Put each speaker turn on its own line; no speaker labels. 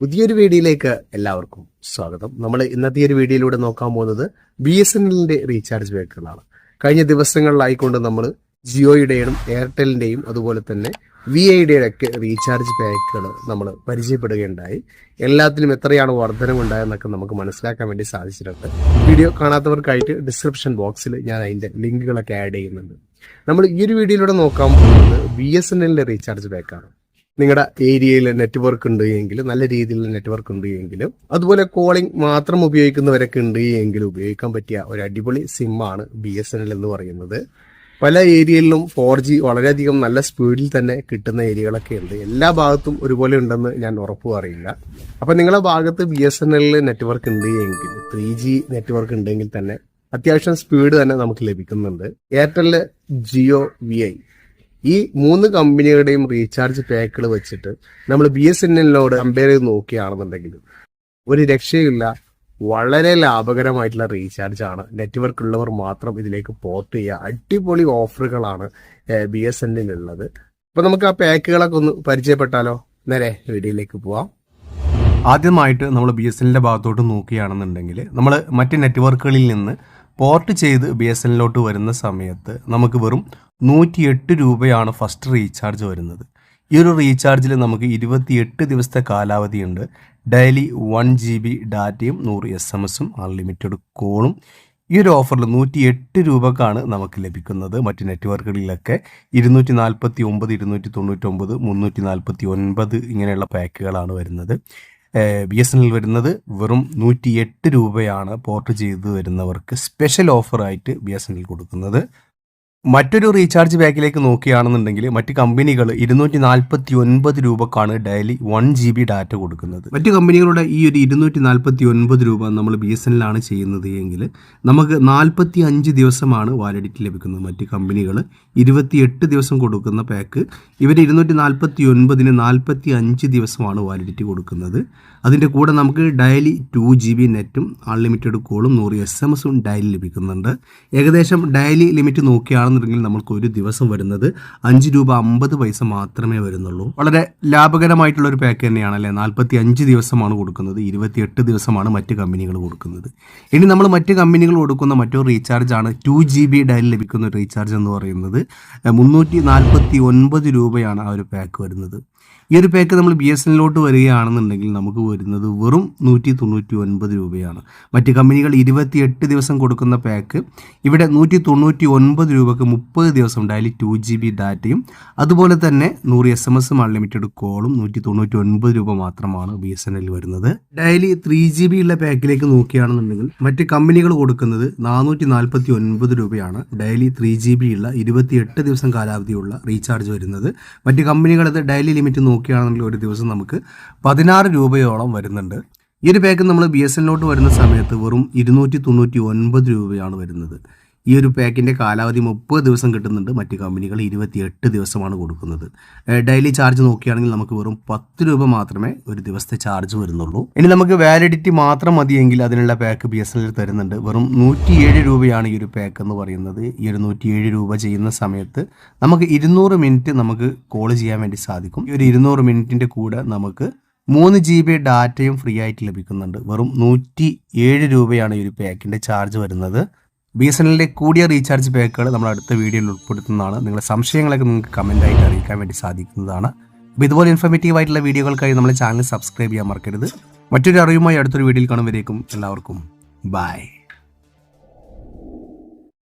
പുതിയൊരു വീഡിയോയിലേക്ക് എല്ലാവർക്കും സ്വാഗതം. നമ്മൾ ഇന്നത്തെ ഒരു വീഡിയോയിലൂടെ നോക്കാൻ പോകുന്നത് ബി എസ് എൻ എല്ലിന്റെ റീചാർജ് പാക്കുകളാണ് കഴിഞ്ഞ ദിവസങ്ങളിലായിക്കൊണ്ട് നമ്മൾ ജിയോയുടെയും എയർടെലിന്റെയും അതുപോലെ തന്നെ വി ഐയുടെയും ഒക്കെ റീചാർജ് പാക്കുകൾ നമ്മൾ പരിചയപ്പെടുകയുണ്ടായി. എല്ലാത്തിലും എത്രയാണ് വർധനമുണ്ടായെന്നൊക്കെ നമുക്ക് മനസ്സിലാക്കാൻ വേണ്ടി സാധിച്ചിട്ടുണ്ട്. വീഡിയോ കാണാത്തവർക്കായിട്ട് ഡിസ്ക്രിപ്ഷൻ ബോക്സിൽ ഞാൻ അതിന്റെ ലിങ്കുകളൊക്കെ ആഡ് ചെയ്യുന്നുണ്ട്. നമ്മൾ ഈ ഒരു വീഡിയോയിലൂടെ നോക്കാൻ പോകുന്നത് ബി എസ് എൻ എല്ലിന്റെ റീചാർജ് പാക്കാണ് നിങ്ങളുടെ ഏരിയയിൽ നെറ്റ്വർക്ക് ഉണ്ട് എങ്കിൽ നല്ല രീതിയിലുള്ള നെറ്റ്വർക്ക് ഉണ്ട് എങ്കിലും അതുപോലെ കോളിംഗ് മാത്രം ഉപയോഗിക്കുന്നവരൊക്കെ ഉണ്ട് എങ്കിൽ ഉപയോഗിക്കാൻ പറ്റിയ ഒരു അടിപൊളി സിമ്മാണ് ബി എസ് എൻ എൽ എന്ന് പറയുന്നത്. പല ഏരിയയിലും ഫോർ ജി വളരെയധികം നല്ല സ്പീഡിൽ തന്നെ കിട്ടുന്ന ഏരിയകളൊക്കെ ഉണ്ട്. എല്ലാ ഭാഗത്തും ഒരുപോലെ ഉണ്ടെന്ന് ഞാൻ ഉറപ്പ് പറയില്ല അപ്പൊ നിങ്ങളുടെ ഭാഗത്ത് ബി എസ് എൻ എല്ലിൽ നെറ്റ്വർക്ക് ഉണ്ട് എങ്കിൽ ത്രീ ജി നെറ്റ്വർക്ക് ഉണ്ടെങ്കിൽ തന്നെ അത്യാവശ്യം സ്പീഡ് തന്നെ നമുക്ക് ലഭിക്കുന്നുണ്ട്. എയർടെൽ ജിയോ വി ഐ ഈ മൂന്ന് കമ്പനികളുടെയും റീചാർജ് പാക്കുകൾ വെച്ചിട്ട് നമ്മൾ ബി എസ് എൻ എല്ലിനോട് കമ്പയർ ചെയ്ത് നോക്കുകയാണെന്നുണ്ടെങ്കിൽ ഒരു രക്ഷയില്ല വളരെ ലാഭകരമായിട്ടുള്ള റീചാർജ് ആണ്. നെറ്റ്വർക്ക് ഉള്ളവർ മാത്രം ഇതിലേക്ക് പോർട്ട് ചെയ്യുക. അടിപൊളി ഓഫറുകളാണ് ബി എസ് എൻ എല്ലിനുള്ളത് അപ്പൊ നമുക്ക് ആ പാക്കുകളൊക്കെ ഒന്ന് പരിചയപ്പെട്ടാലോ? നേരെ വീഡിയോയിലേക്ക് പോവാം.
ആദ്യമായിട്ട് നമ്മൾ ബി എസ് എല്ലിന്റെ ഭാഗത്തോട്ട് നോക്കുകയാണെന്നുണ്ടെങ്കിൽ നമ്മൾ മറ്റ് നെറ്റ്വർക്കുകളിൽ നിന്ന് പോർട്ട് ചെയ്ത് ബി എസ് എല്ലിലോട്ട് വരുന്ന സമയത്ത് നമുക്ക് വെറും നൂറ്റിയെട്ട് രൂപയാണ് ഫസ്റ്റ് റീചാർജ് വരുന്നത്. ഈ ഒരു റീചാർജിൽ നമുക്ക് ഇരുപത്തിയെട്ട് ദിവസത്തെ കാലാവധിയുണ്ട് ഡെയിലി വൺ ജി ബി ഡാറ്റയും നൂറ് എസ് എം എസും അൺലിമിറ്റഡ് കോളും ഈ ഒരു ഓഫറിൽ നൂറ്റി എട്ട് രൂപക്കാണ് നമുക്ക് ലഭിക്കുന്നത്. മറ്റ് നെറ്റ്വർക്കുകളിലൊക്കെ ഇരുന്നൂറ്റി നാൽപ്പത്തി ഒമ്പത് ഇരുന്നൂറ്റി തൊണ്ണൂറ്റൊമ്പത് മുന്നൂറ്റി നാൽപ്പത്തി ഒൻപത് ഇങ്ങനെയുള്ള പാക്കുകളാണ് വരുന്നത്. ബി എസ് എൻ എൽ വരുന്നത് വെറും നൂറ്റി എട്ട് രൂപയാണ് പോർട്ട് ചെയ്ത് വരുന്നവർക്ക് സ്പെഷ്യൽ ഓഫറായിട്ട് ബി എസ് എൻ എൽ കൊടുക്കുന്നത്. മറ്റൊരു റീചാർജ് പാക്കിലേക്ക് നോക്കുകയാണെന്നുണ്ടെങ്കിൽ മറ്റ് കമ്പനികൾ ഇരുന്നൂറ്റി നാൽപ്പത്തി ഒൻപത് രൂപക്കാണ് daily one G B data കൊടുക്കുന്നത്. മറ്റ് കമ്പനികളുടെ ഈ ഒരു ഇരുന്നൂറ്റി നാൽപ്പത്തി ഒൻപത് രൂപ നമ്മൾ ബി എസ് എല്ലാണ് ചെയ്യുന്നത് എങ്കിൽ നമുക്ക് നാൽപ്പത്തി അഞ്ച് ദിവസമാണ് വാലിഡിറ്റി ലഭിക്കുന്നത്. മറ്റ് കമ്പനികൾ ഇരുപത്തിയെട്ട് ദിവസം കൊടുക്കുന്ന പാക്ക് ഇവർ ഇരുന്നൂറ്റി നാൽപ്പത്തി ഒൻപതിന് നാൽപ്പത്തി അഞ്ച് ദിവസമാണ് വാലിഡിറ്റി കൊടുക്കുന്നത്. അതിന്റെ കൂടെ നമുക്ക് ഡെയിലി ടു ജി ബി നെറ്റും അൺലിമിറ്റഡ് കോളും നൂറ് എസ് എം എസും ഡെയിലി ലഭിക്കുന്നുണ്ട്. ഏകദേശം ഡെയിലി ലിമിറ്റ് നോക്കുകയാണെന്നുണ്ടെങ്കിൽ നമ്മൾക്ക് ഒരു ദിവസം വരുന്നത് അഞ്ച് രൂപ അമ്പത് പൈസ മാത്രമേ വരുന്നുള്ളൂ. വളരെ ലാഭകരമായിട്ടുള്ള ഒരു പാക്ക് തന്നെയാണ് അല്ലേ? നാൽപ്പത്തി അഞ്ച് ദിവസമാണ് കൊടുക്കുന്നത്. ഇരുപത്തിയെട്ട് ദിവസമാണ് മറ്റ് കമ്പനികൾ കൊടുക്കുന്നത്. ഇനി നമ്മൾ മറ്റ് കമ്പനികൾ കൊടുക്കുന്ന മറ്റൊരു റീചാർജ് ആണ് ടു ജി ബി ഡയൽ ലഭിക്കുന്ന റീചാർജ് എന്ന് പറയുന്നത് മുന്നൂറ്റി നാൽപ്പത്തി ഒൻപത് രൂപയാണ് ആ ഒരു പാക്ക് വരുന്നത്. ഈ ഒരു പാക്ക് നമ്മൾ ബി എസ് എന്നിലോട്ട് വരികയാണെന്നുണ്ടെങ്കിൽ നമുക്ക് വരുന്നത് വെറും നൂറ്റി തൊണ്ണൂറ്റി ഒൻപത് രൂപയാണ്. മറ്റ് കമ്പനികൾ ഇരുപത്തിയെട്ട് ദിവസം കൊടുക്കുന്ന പാക്ക് ഇവിടെ നൂറ്റി തൊണ്ണൂറ്റി ഒൻപത് രൂപക്ക് മുപ്പത് ദിവസം ഡയലി ടു ജി ബി ഡാറ്റയും അതുപോലെ തന്നെ നൂറ് എസ് എം എസും അൺലിമിറ്റഡ് കോളും നൂറ്റി തൊണ്ണൂറ്റി ഒൻപത് രൂപ മാത്രമാണ് ബി എസ് എൻ എൽ വരുന്നത്. ഡയലി ത്രീ ജി ബി ഉള്ള പാക്കിലേക്ക് നോക്കുകയാണെന്നുണ്ടെങ്കിൽ മറ്റ് കമ്പനികൾ കൊടുക്കുന്നത് നാനൂറ്റി നാൽപ്പത്തി ഒൻപത് രൂപയാണ് ഡയലി ത്രീ ജി ബി ഉള്ള ഇരുപത്തിയെട്ട് ദിവസം കാലാവധിയുള്ള റീചാർജ് വരുന്നത്. മറ്റ് കമ്പനികളത് ഡെയിലി ലിമിറ്റ് നോക്കുകയാണെങ്കിൽ ഒരു ദിവസം നമുക്ക് പതിനാറ് രൂപയോളം വരുന്നുണ്ട്. ഈ ഒരു പാക്ക് നമ്മൾ ബി എസ് എല്ലിലോട്ട് വരുന്ന സമയത്ത് വെറും ഇരുന്നൂറ്റി തൊണ്ണൂറ്റി ഒൻപത് രൂപയാണ് വരുന്നത്. ഈ ഒരു പാക്കിന്റെ കാലാവധി മുപ്പത് ദിവസം കിട്ടുന്നുണ്ട്. മറ്റ് കമ്പനികൾ ഇരുപത്തിയെട്ട് ദിവസമാണ് കൊടുക്കുന്നത്. ഡെയിലി ചാർജ് നോക്കുകയാണെങ്കിൽ നമുക്ക് വെറും പത്ത് രൂപ മാത്രമേ ഒരു ദിവസത്തെ ചാർജ് വരുന്നുള്ളൂ. ഇനി നമുക്ക് വാലിഡിറ്റി മാത്രം മതിയെങ്കിൽ അതിനുള്ള പാക്ക് ബി എസ് എൽ തരുന്നുണ്ട്. വെറും നൂറ്റിയേഴ് രൂപയാണ് ഈ ഒരു പാക്ക് എന്ന് പറയുന്നത്. ഈ ഒരു നൂറ്റിയേഴ് രൂപ ചെയ്യുന്ന സമയത്ത് നമുക്ക് ഇരുന്നൂറ് മിനിറ്റ് നമുക്ക് കോൾ ചെയ്യാൻ വേണ്ടി സാധിക്കും. ഈ ഒരു ഇരുന്നൂറ് മിനിറ്റിന്റെ കൂടെ നമുക്ക് മൂന്ന് ജി ബി ഡാറ്റയും ഫ്രീ ആയിട്ട് ലഭിക്കുന്നുണ്ട്. വെറും നൂറ്റി ഏഴ് രൂപയാണ് ഈ ഒരു പാക്കിന്റെ ചാർജ് വരുന്നത്. ബി എസ് എൻ കൂടിയ റീചാർജ് പാക്കുകൾ നമ്മൾ അടുത്ത വീഡിയോയിൽ ഉൾപ്പെടുത്തുന്നതാണ്. നിങ്ങളുടെ സംശയങ്ങളൊക്കെ നിങ്ങൾക്ക് കമന്റായിട്ട് അറിയിക്കാൻ വേണ്ടി സാധിക്കുന്നതാണ്. അപ്പോൾ ഇതുപോലെ ഇൻഫോർമേറ്റീവ് ആയിട്ടുള്ള വീഡിയോകൾക്കായി നമ്മുടെ ചാനൽ സബ്സ്ക്രൈബ് ചെയ്യാൻ മറക്കരുത്. മറ്റൊരു അറിവുമായി അടുത്തൊരു വീഡിയോയിൽ കാണുമ്പോഴേക്കും എല്ലാവർക്കും ബൈ